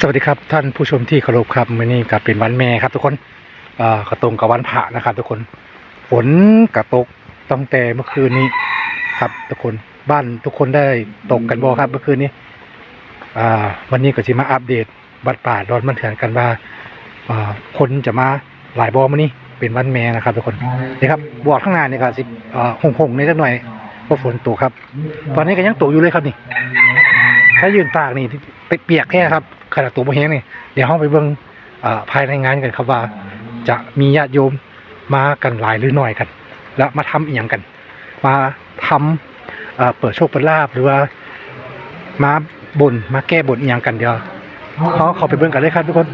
สวัสดีครับท่านผู้ชมที่เคารพครับมื้อนี้ก็เป็นวันแม่ครับทุกคนอ่ากระตรงกับวันพระนะครับ ทุกคนฝนกระตกตั้งแต่เมื่อคืนนี้ครับ ทุกคนบ้านทุกคนได้ตกกันบ่ครับ เมื่อคืนนี้อ่าวันนี้ก็จะมาอัปเดตบัดป่าดอนมันเถื่อนกันว่าอ่าคนจะมาหลายบ่มื้อนี้เป็นวันแม่นะครับ ทุกคนนี่ครับบอดข้างหน้านี่ก็สิอ่าหงๆนิดจักหน่อยเพราะฝนตกครับ ตอนนี้ก็ยังตกอยู่เลยครับนี่ ถ้ายืนตากนี่ไปเปียกแค่ครับ ขนาดตัวโมเฮงนี่เดี๋ยวห้องไปเบิ่งอ่าภายในงานกันครับว่า จะมีญาติโยมมากันหลายหรือน้อยกัน แล้วมาทำอีกอย่างกัน มาทำเอ่อเปิดโชคเปิดลาบหรือว่ามาบนมาแก้บนอีกอย่างกันเดี๋ยวเขาเข้าไปเบิ่งกันเลยครับทุกคน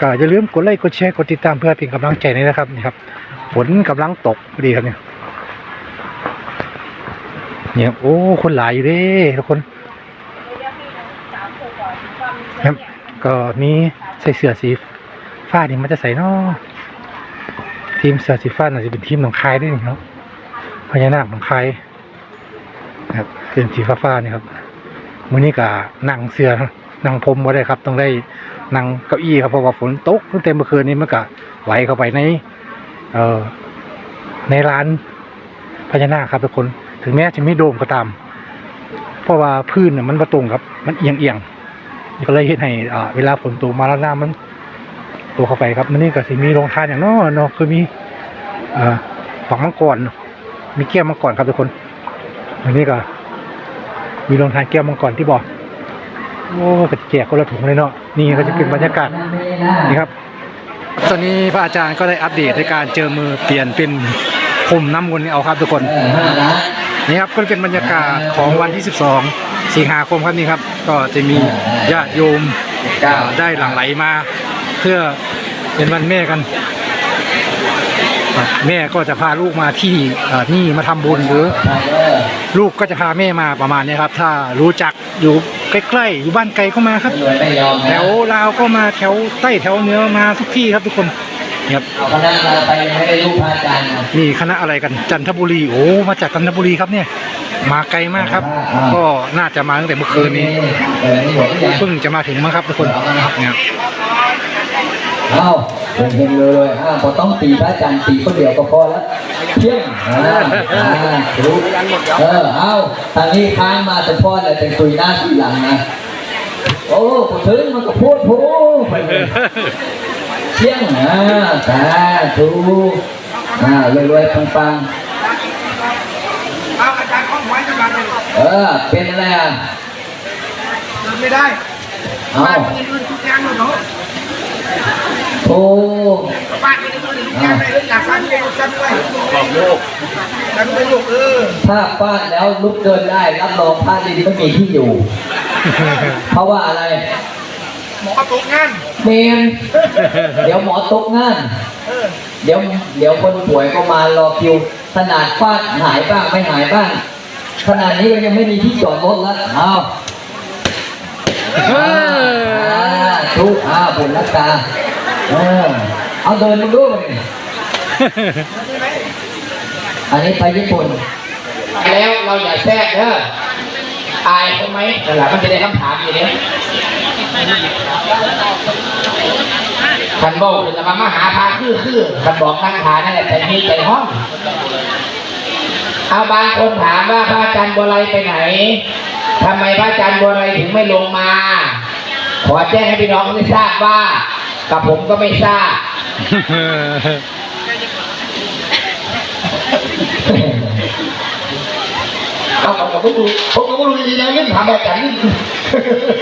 ก็อย่าลืมกดไลค์กดแชร์กดติดตามเพื่อเป็นกำลังใจด้วยนะครับนี่ครับฝนกำลังตกพอดีครับเนี่ยเนี่ยโอ้คนหลายอยู่เด้ทุกคน ครับ ก็มีใส่เสื้อสีฟ้านี่มันจะใส่นอทีมเสื้อสีฟ้าน่าจะเป็นทีมหนองคายด้วยนี่เนาะพญานาคหนองคายนะครับเป็นสีฟ้าฟ้าๆนี่ครับมื้อนี้ก็นั่งเสื้อนั่งพรมบ่ได้ครับ ต้องได้นั่งเก้าอี้ครับเพราะว่าฝนตกตั้งแต่เมื่อคืนนี้มันก็ไหลเข้าไปใน เอ่อในร้านพญานาคครับทุกคน ถึงแม้จะไมีโดมก็ตาม เพราะว่าพื้นน่ะมันบ่ตรงครับ มันเอียงเอียง ก็เลยเฮ็ดให้เวลาฝนตกมาแล้วน้ำมันตกเข้าไปครับมันนี่ก็สิมีโรงทานอย่างเน้อเนาะคือมีฝังมังกรมีแก้วมังกรครับทุกคนอันนี้ก็ มีโรงทานแก้วมังกรที่บอกโอ้ก็แจกคนละถุงเลยเนาะนี่ก็จะเป็นบรรยากาศนี่ครับ ตอนนี้พระอาจารย์ก็ได้อัปเดตในการเจอมือเปลี่ยนเป็นผมน้ำมนต์นี่เอาครับทุกคนนี่ครับก็เป็นบรรยากาศของวันที่ 12 สิงหาคมครับนี่ครับ ก็จะมีญาติโยมอ่าได้หลั่งไหลมา เพื่อเป็นวันแม่กันครับแม่ก็จะพาลูกมาที่เอ่อนี่มาทำบุญหรือ ลูกก็จะพาแม่มาประมาณนี้ครับ ถ้ารู้จักอยู่ใกล้ๆอยู่บ้านไกลก็มาครับรวยไม่ยอมแถวลาวก็มาแถวใต้แถวเหนือมาทุกที่ครับทุกคนนี่ครับเอาคณะเราไปไม่ได้ลูกพระอาจารย์นะนี่คณะอะไรกันจันทบุรีโอ้มาจากจันทบุรีครับเนี่ย มาไกลมากครับ ก็น่าจะมาตั้งแต่เมื่อคืนนี้เออนี่ผมก็ยังเพิ่งจะมาถึงมั้งครับทุกคนเนี่ยเอาเฮงๆเลยเลยอ่าพอต้องตีพระอาจารย์ตีคนเดียวก็พอแล้วเพียงอ่าอ่ารู้เออเอาทางนี้ค้างมาแต่พ่อเลยแต่คุยหน้าทีหลังนะโอ้ผมถึงมันก็พูดพูดไปเลยเพียงอ่าสาธุอ่ารวยๆปังๆ เอาอาจารย์ข้องไว้จะมา เลยเออ เป็นอะไรอะเดินไม่ได้เอาบ้านคนอื่นทุกอย่างเลยเนาะโอ้บ้านคนอื่นทุกอย่างเลยอยากฟังเพลงจำไว้บอกลูกจำไว้ลูกเออถ้าฟาดแล้วลุกเดินได้รับรองพระดินไม่มีที่อยู่ เพราะว่าอะไร หมอตกงานเมนเดี๋ยวหมอตกงานเออเดี๋ยวเดี๋ยวคนป่วยก็มารอคิวขนาดฟาดหายบ้างไม่หายบ้าง ขนาดนี้ก็ยังไม่มีที่จอดรถแล้วเอาอ่าทุกอ่าบุญรักษาเออเอาเดินมาดูเลยอันนี้ไปญี่ปุ่น แล้วเราอย่าแทรกเด้ออายเขาไหมนั่นแหละมันจะได้คำถามอยู่เนี่ยคันบอกจะมามาหาพาคือคือคันบอกนั่งหานั่นแหละแต่มีใจห้อง เอาบางคนถามว่าพระอาจารย์บัวไรไปไหนทำไมพระอาจารย์บัวไรถึงไม่ลงมา ขอแจ้งให้พี่น้องได้ทราบว่ากับผมก็ไม่ทราบเอาผมกับผมรู้ผมกับผมรู้ดีนะเรื่องถามแบบจันนี่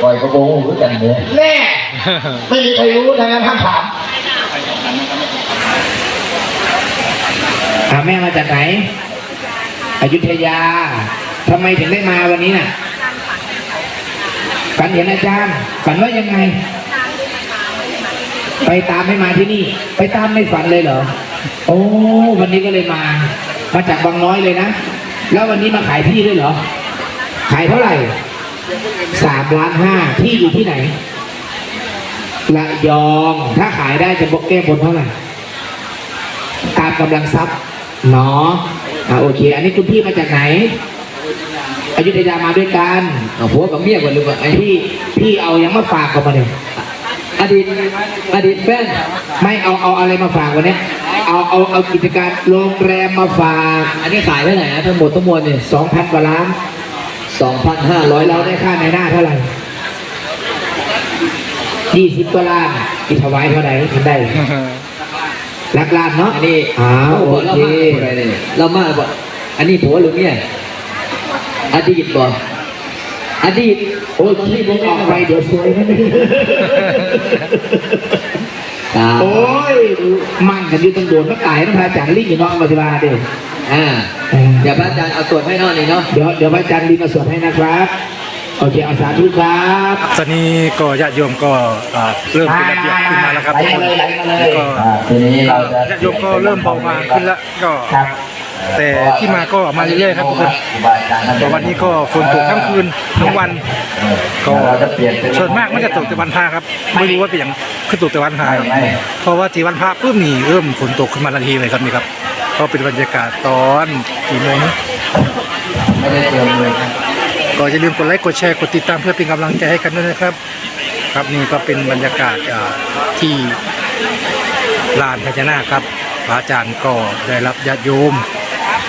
ปล่อยกระโปรงหูกันเลยแน่ไม่มีใครรู้ดังนั้นห้ามถามถามแม่มาจากไหน อยุธยาทำไมถึงได้มาวันนี้น่ะฝันเห็นอาจารย์ฝันว่ายังไง ไปตามให้มาที่นี่ ไปตามในฝันเลยเหรอ โอ้วันนี้ก็เลยมา มาจากบางน้อยเลยนะ แล้ววันนี้มาขายที่ด้วยเหรอ ขายเท่าไหร่สามล้านห้าที่อยู่ที่ไหนระยองถ้าขายได้จะบกแก้บนเท่าไหร่ตามกำลังทรัพย์เนาะ อ่าโอเค อันนี้คุณพี่มาจากไหนอยุธยามาด้วยกันเอาผัวกับเมียก่อนหรือว่าไอ้พี่พี่เอายังมาฝากกันมาเนี่ยอดีตอดีตแฟนไม่เอาเอาอะไรมาฝากวันนี้เอาเอาเอากิจการโรงแรมมาฝากอันนี้ขายไปไหนนะทั้งหมดทั้งมวลเนี่ยสองพันกว่าล้านสองพันห้าร้อยเราได้ค่าในหน้าเท่าไหร่ยี่สิบกว่าล้านอีกถวายเท่าไหร่ทำได้ ลักล้านเนาะอันนี้อ้าวโอเราเคมาอะไรเนี่ยเรามาบอกอันนี้ผัวหรือเมียอดีตบอกอดีตโอ้ยที่ผมออกไปเดี๋ยวสวยนะนี่ตาโอ้ยมั่นกันอยู่ตั้งโดนก็ตายนะพระอาจารย์ลิงอยู่เน้องมาธิบาเด้ออ่าเออเดี๋ยวพระอาจารย์เอาสวดให้หนอยหนึ่งเนาะเดี๋ยวเดี๋ยวพระอาจารย์ลิงมาสวดให้นะครับ โอเคเอาสาธุครับตอนนี้ก็ญาติโยมก็อ่าเริ่มเป็นระเบียบขึ้นมาแล้วครับไหลทุกคนมาเลยไหลมาเลยแล้วก็อ่าทีนี้เราจะญาติโยมก็เริ่มเบาบางขึ้นแล้วก็ ครับแต่ที่มาก็มาเรื่อยๆครับทุกคนแต่วันนี้ก็ฝนตกทั้งคืนทั้งวัน ก็ส่วนมากมันจะตกแต่วันพระครับ ไม่รู้ว่าเป็นอย่างคือตกแต่วันพระเพราะว่าที่วันพระปุ๊บนี่เริ่มฝนตกขึ้นมาทันทีเลยครับนี่ครับ ก็เป็นบรรยากาศตอนกี่โมงนะไม่ได้เตรียมเลยครับ ก็อย่าลืมกดไลค์กดแชร์กดติดตามเพื่อเป็นกำลังใจให้กันด้วยนะครับ ครับนี่ก็เป็นบรรยากาศที่ลานพญานาคครับพระอาจารย์ก็ได้รับญาติโยม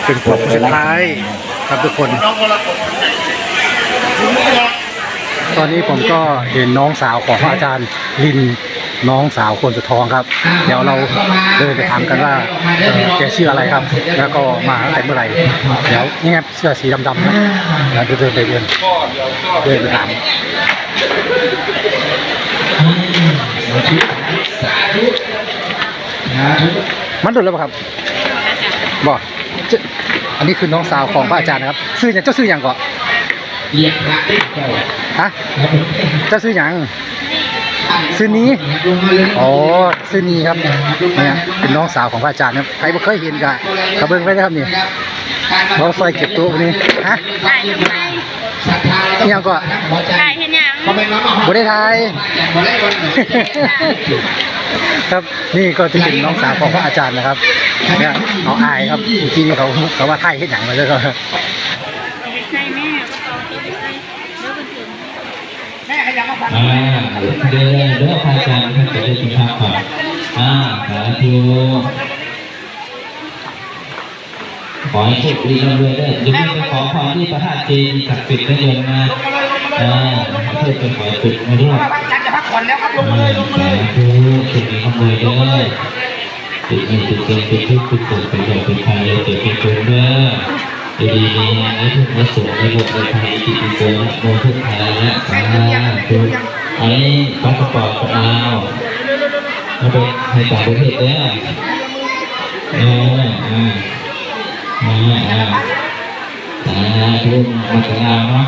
เป็นพวกสุดท้ายครับทุกคน ตอนนี้ผมก็เห็นน้องสาวของพระอาจารย์ลิน น้องสาวคนสุดท้องครับ เดี๋ยวเราเดินไปถามกันว่าแกชื่ออะไรครับ แล้วก็มาตั้งแต่เมื่อไหร่เดี๋ยวนี่ไงเสื้อสีดำๆนะเดี๋ยวเดินไปเดินเดินไปถามมันโดนแล้วเปล่าครับบอกอันนี้คือน้องสาวของพระอาจารย์นะครับชื่ออย่างเจ้าชื่ออย่างก่อนเจ้าฮะเจ้าชื่ออย่าง ชื่อนี้อ๋อชื่อนี้ครับเนี่ยเป็นน้องสาวของพระอาจารย์ครับใครบ่เคยเห็นกะกระเบื้องไว้นะครับนี่เราซอยเก็บตัวนี้ฮะถ่ยังก็ถ่ายเห็นยังเขาไม่มาบ่ได้ทายครับนี่ก็จะเป็นน้องสาวของพระอาจารย์นะครับเนี่ยเอาอายครับเมื่เขาเขาว่าไทยเฮ็ดหยังมาเลยก็ ใช่แม่ก็เอาตัวไปใส่เดี๋ยวมันถึง แม่ขยับมาฟัง อ่าเดินเด้อพระอาจารย์ท่านจะได้สุภาพก่อนอ่าสาธุขอให้โชคดีร่ำรวยเด้อย่าลืมไปขอพรที่พระธาตุเจดีย์ศักดิ์สิทธิ์นะโยมนะอ่าเพื่อเป็นขอจุดมาด้วยอาจารย์จะพักผ่อนแล้วครับลงมาเลยลงมาเลยธุสุขีขโมยด้อติดเงินติดเงินติดทุกข์ติดโศกเป็นใหญ่เป็นภัยเลยเจ็บเป็นจนเด้อ ดีๆนี้ให้ทุกข์และสุขในโลกในภัยติดติดโศกโมทุกข์ไทยและสาธุไอ้พาสปอร์ตก็เอาเราไปให้ต่างประเทศเด้อเอออ่าอ่าอ่าสาธุมาจากเราเนาะ